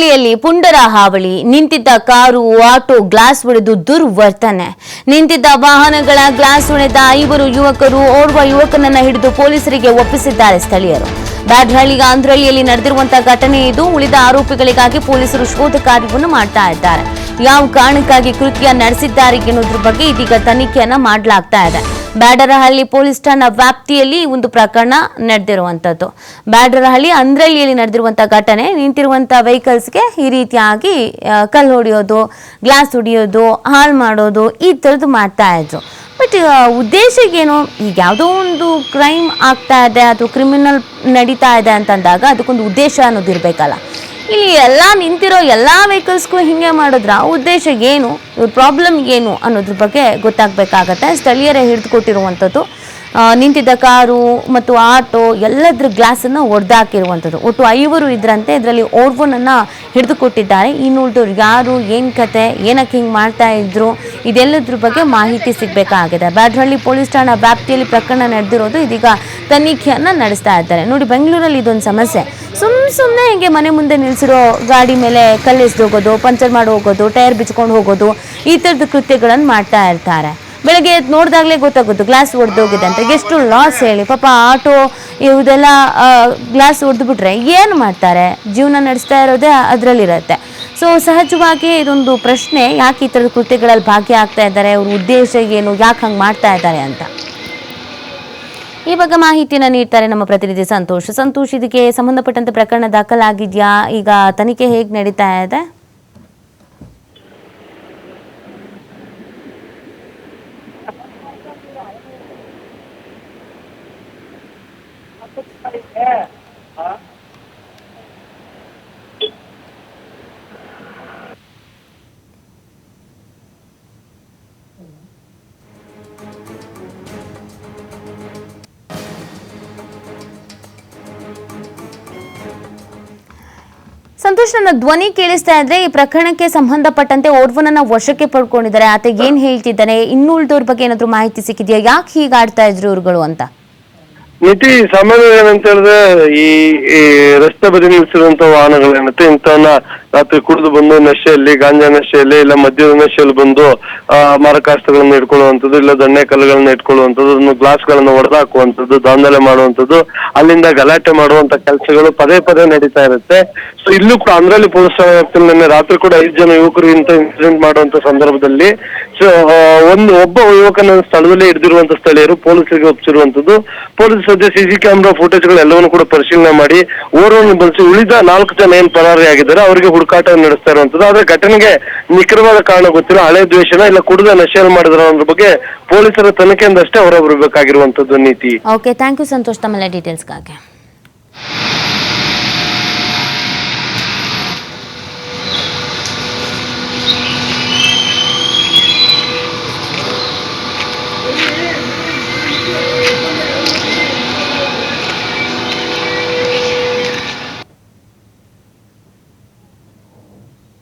ಅಂದ್ರಳ್ಳಿಯಲ್ಲಿ ಪುಂಡರ ಹಾವಳಿ, ನಿಂತಿದ್ದ car, auto, glass ಒಡೆದು ದುರ್ವರ್ತನೆ. ನಿಂತಿದ್ದ ವಾಹನಗಳ ಗ್ಲಾಸ್ ಒಡೆದ ಐವರು ಯುವಕರು ಓರ್ವ ಯುವಕನನ್ನ ಹಿಡಿದು ಪೊಲೀಸರಿಗೆ ಒಪ್ಪಿಸಿದ್ದಾರೆ ಸ್ಥಳೀಯರು. ಬ್ಯಾಡ್ರಹಳ್ಳಿಗ ಅಂದ್ರಳ್ಳಿಯಲ್ಲಿ ನಡೆದಿರುವಂತಹ ಘಟನೆ ಇದು. ಉಳಿದ ಆರೋಪಿಗಳಿಗಾಗಿ ಪೊಲೀಸರು ಶೋಧ ಕಾರ್ಯವನ್ನು ಮಾಡ್ತಾ ಇದ್ದಾರೆ. ಯಾವ ಕಾರಣಕ್ಕಾಗಿ ಕೃತ್ಯ ನಡೆಸಿದ್ದಾರೆ ಎನ್ನುವುದ್ರ ಬಗ್ಗೆ ಇದೀಗ ತನಿಖೆಯನ್ನ ಮಾಡಲಾಗ್ತಾ ಇದೆ. ಬ್ಯಾಡರಹಳ್ಳಿ ಪೊಲೀಸ್ ಠಾಣಾ ವ್ಯಾಪ್ತಿಯಲ್ಲಿ ಒಂದು ಪ್ರಕರಣ ನಡೆದಿರುವಂತದ್ದು. ಬ್ಯಾಡರಹಳ್ಳಿ ಅಂದ್ರಳ್ಳಿಯಲ್ಲಿ ನಡೆದಿರುವಂತಹ ಘಟನೆ ನಿಂತಿರುವಂತಹ ವೆಹಿಕಲ್ಸ್ಗೆ ಈ ರೀತಿಯಾಗಿ ಕಲ್ಲು ಹೊಡೆಯೋದು ಗ್ಲಾಸ್ ಹೊಡಿಯೋದು, ಹಾಳು ಮಾಡೋದು ಈ ಥರದ್ದು ಮಾಡ್ತಾ ಇದ್ರು. ಬಟ್ ಉದ್ದೇಶ ಏನು? ಈಗ ಯಾವುದೋ ಒಂದು ಕ್ರೈಮ್ ಆಗ್ತಾ ಇದೆ ಅಥವಾ ಕ್ರಿಮಿನಲ್ ನಡೀತಾ ಇದೆ ಅಂತಂದಾಗ ಅದಕ್ಕೊಂದು ಉದ್ದೇಶ ಅನ್ನೋದು ಇರಬೇಕಲ್ಲ. ಇಲ್ಲಿ ಎಲ್ಲ ನಿಂತಿರೋ ಎಲ್ಲ ವೆಹಿಕಲ್ಸ್ಗೂ ಹಿಂಗೆ ಮಾಡಿದ್ರ ಉದ್ದೇಶ ಏನು ಇವ್ರ ಪ್ರಾಬ್ಲಮ್ ಏನು ಅನ್ನೋದ್ರ ಬಗ್ಗೆ ಗೊತ್ತಾಗಬೇಕಾಗತ್ತೆ. ಸ್ಥಳೀಯರೇ ಹಿಡಿದುಕೊಟ್ಟಿರುವಂಥದ್ದು. ಕೊಟ್ಟಿರುವಂಥದ್ದು ನಿಂತಿದ್ದ ಕಾರು ಮತ್ತು ಆಟೋ ಎಲ್ಲದ್ರ ಗ್ಲಾಸನ್ನು ಒಡೆದಾಕಿರುವಂಥದ್ದು. ಒಟ್ಟು ಐವರು ಇದ್ರಂತೆ ಇದರಲ್ಲಿ ಓರ್ವನನ್ನು ಹಿಡಿದುಕೊಟ್ಟಿದ್ದಾರೆ. ಇನ್ನು ಉಳಿದವ್ರು ಯಾರು, ಏನು ಕತೆ, ಏನಕ್ಕೆ ಹಿಂಗೆ ಮಾಡ್ತಾ ಇದ್ರು, ಇದೆಲ್ಲದ್ರ ಬಗ್ಗೆ ಮಾಹಿತಿ ಸಿಗಬೇಕಾಗಿದೆ. ಬ್ಯಾಡ್ರಹಳ್ಳಿ ಪೊಲೀಸ್ ಠಾಣಾ ವ್ಯಾಪ್ತಿಯಲ್ಲಿ ಪ್ರಕರಣ ನಡೆದಿರೋದು ಇದೀಗ ತನಿಖೆಯನ್ನು ನಡೆಸ್ತಾ ಇದ್ದಾರೆ. ನೋಡಿ, ಬೆಂಗಳೂರಲ್ಲಿ ಇದೊಂದು ಸಮಸ್ಯೆ. ಸುಮ್ ಸುಮ್ಮನೆ ಹಿಂಗೆ ಮನೆ ಮುಂದೆ ನಿಲ್ಸಿರೋ ಗಾಡಿ ಮೇಲೆ ಕಲ್ಲೆಸ್ದು ಹೋಗೋದು, ಪಂಚರ್ ಮಾಡಿ ಹೋಗೋದು, ಟೈರ್ ಬಿಚ್ಕೊಂಡು ಹೋಗೋದು, ಈ ಥರದ ಕೃತ್ಯಗಳನ್ನು ಮಾಡ್ತಾ ಇರ್ತಾರೆ. ಬೆಳಗ್ಗೆ ನೋಡಿದಾಗಲೇ ಗೊತ್ತಾಗೋದು, ಗ್ಲಾಸ್ ಒಡೆದೋಗಿದೆ ಅಂತ. ಎಷ್ಟು ಲಾಸ್ ಹೇಳಿ. ಪಾಪ ಆಟೋ ಇವುದೆಲ್ಲ ಗ್ಲಾಸ್ ಹೊಡೆದ್ಬಿಟ್ರೆ ಏನು ಮಾಡ್ತಾರೆ? ಜೀವನ ನಡೆಸ್ತಾ ಇರೋದೇ ಅದರಲ್ಲಿರುತ್ತೆ. ಸೊ ಸಹಜವಾಗಿ ಇದೊಂದು ಪ್ರಶ್ನೆ, ಯಾಕೆ ಈ ಥರದ ಕೃತ್ಯಗಳಲ್ಲಿ ಭಾಗಿಯಾಗ್ತಾ ಇದ್ದಾರೆ? ಅವ್ರ ಉದ್ದೇಶ ಏನು? ಯಾಕೆ ಹಂಗೆ ಮಾಡ್ತಾ ಇದ್ದಾರೆ ಅಂತ. ಈ ಬಗ್ಗೆ ಮಾಹಿತಿಯನ್ನು ನೀಡ್ತಾರೆ ನಮ್ಮ ಪ್ರತಿನಿಧಿ ಸಂತೋಷ್. ಸಂತೋಷ್, ಇದಕ್ಕೆ ಸಂಬಂಧಪಟ್ಟಂತೆ ಪ್ರಕರಣ ದಾಖಲಾಗಿದೆಯಾ? ಈಗ ತನಿಖೆ ಹೇಗೆ ನಡೀತಾ ಇದೆ? ಸಂತೋಷ್, ನನ್ನ ಧ್ವನಿ ಕೇಳಿಸ್ತಾ ಇದ್ರೆ ಈ ಪ್ರಕರಣಕ್ಕೆ ಸಂಬಂಧಪಟ್ಟಂತೆ ಓರ್ವನನ್ನ ವಶಕ್ಕೆ ಪಡ್ಕೊಂಡಿದ್ದಾರೆ. ಆತ ಏನ್ ಹೇಳ್ತಿದ್ದಾನೆ? ಇನ್ನು ಉಳಿದವ್ರ ಬಗ್ಗೆ ಏನಾದ್ರು ಮಾಹಿತಿ ಸಿಕ್ಕಿದ್ಯಾ? ಯಾಕೆ ಹೀಗೆ ಆಡ್ತಾ ಇದ್ರು ಇವ್ರುಗಳು ಅಂತ? ಮಿತಿ ಸಾಮಾನ್ಯ ಏನಂತ ಹೇಳಿದ್ರೆ ಈ ಈ ರಸ್ತೆ ಬದಿ ನಿಲ್ಸಿರುವಂತ ವಾಹನಗಳೇನತ್ತೆ ಇಂಥವನ್ನ ರಾತ್ರಿ ಕುಡಿದು ಬಂದು ನಶೆಯಲ್ಲಿ, ಗಾಂಜಾ ನಶೆಯಲ್ಲಿ ಇಲ್ಲ ಮದ್ಯದ ನಶೆಯಲ್ಲಿ ಬಂದು, ಆ, ಮಾರಕಾಸ್ತ್ರಗಳನ್ನ ಇಟ್ಕೊಳ್ಳುವಂಥದ್ದು ಇಲ್ಲ ದಣ್ಣೆ ಕಲ್ಲುಗಳನ್ನ ಇಟ್ಕೊಳ್ಳುವಂಥದ್ದು, ಅದನ್ನು ಗ್ಲಾಸ್ಗಳನ್ನ ಹೊಡೆದಾಕುವಂಥದ್ದು ದಾಂಧಲೆ ಮಾಡುವಂಥದ್ದು, ಅಲ್ಲಿಂದ ಗಲಾಟೆ ಮಾಡುವಂತ ಕೆಲಸಗಳು ಪದೇ ಪದೇ ನಡೀತಾ ಇರುತ್ತೆ. ಸೊ ಇಲ್ಲೂ ಕೂಡ ಅಂದ್ರಲ್ಲಿ ಪೊಲೀಸ್ ನಿನ್ನೆ ರಾತ್ರಿ ಕೂಡ ಐದು ಜನ ಯುವಕರು ಇಂಥ ಇನ್ಸಿಡೆಂಟ್ ಮಾಡುವಂತ ಸಂದರ್ಭದಲ್ಲಿ ಸೊ ಒಂದು ಒಬ್ಬ ಯುವಕನ ಸ್ಥಳದಲ್ಲೇ ಹಿಡಿದಿರುವಂತ ಸ್ಥಳೀಯರು ಪೊಲೀಸರಿಗೆ ಒಪ್ಪಿಸಿರುವಂತದ್ದು. ಪೊಲೀಸ್ ಸದ್ಯ ಸಿಸಿ ಕ್ಯಾಮೆರಾ ಫುಟೇಜ್ಗಳು ಎಲ್ಲವನ್ನು ಕೂಡ ಪರಿಶೀಲನೆ ಮಾಡಿ ಓರ್ವನ್ನು ಬಳಸಿ ಉಳಿದ ನಾಲ್ಕು ಜನ ಏನ್ ಪರಾರಿಯಾಗಿದ್ದಾರೆ ಅವರಿಗೆ ಹುಡುಕಾಟ ನಡೆಸ್ತಾ ಇರುವಂತದ್ದು. ಆದ್ರೆ ಘಟನೆಗೆ ನಿಖರವಾದ ಕಾರಣ ಗೊತ್ತಿಲ್ಲ. ಹಳೆ ದ್ವೇಷನ ಇಲ್ಲ, ಕುಡಿದ ನಶೆಯನ್ನು ಮಾಡಿದ್ರ ಅನ್ನೋದ್ರ ಬಗ್ಗೆ ಪೊಲೀಸರ ತನಿಖೆಯಿಂದಷ್ಟೇ ಹೊರಬರಬೇಕಾಗಿರುವಂತದ್ದು ನೀತಿ. ಓಕೆ ಥ್ಯಾಂಕ್ ಯು ಸಂತೋಷ್ ತಮ್ಮೆಲ್ಲ ಡೀಟೇಲ್ಸ್ಗಾಗಿ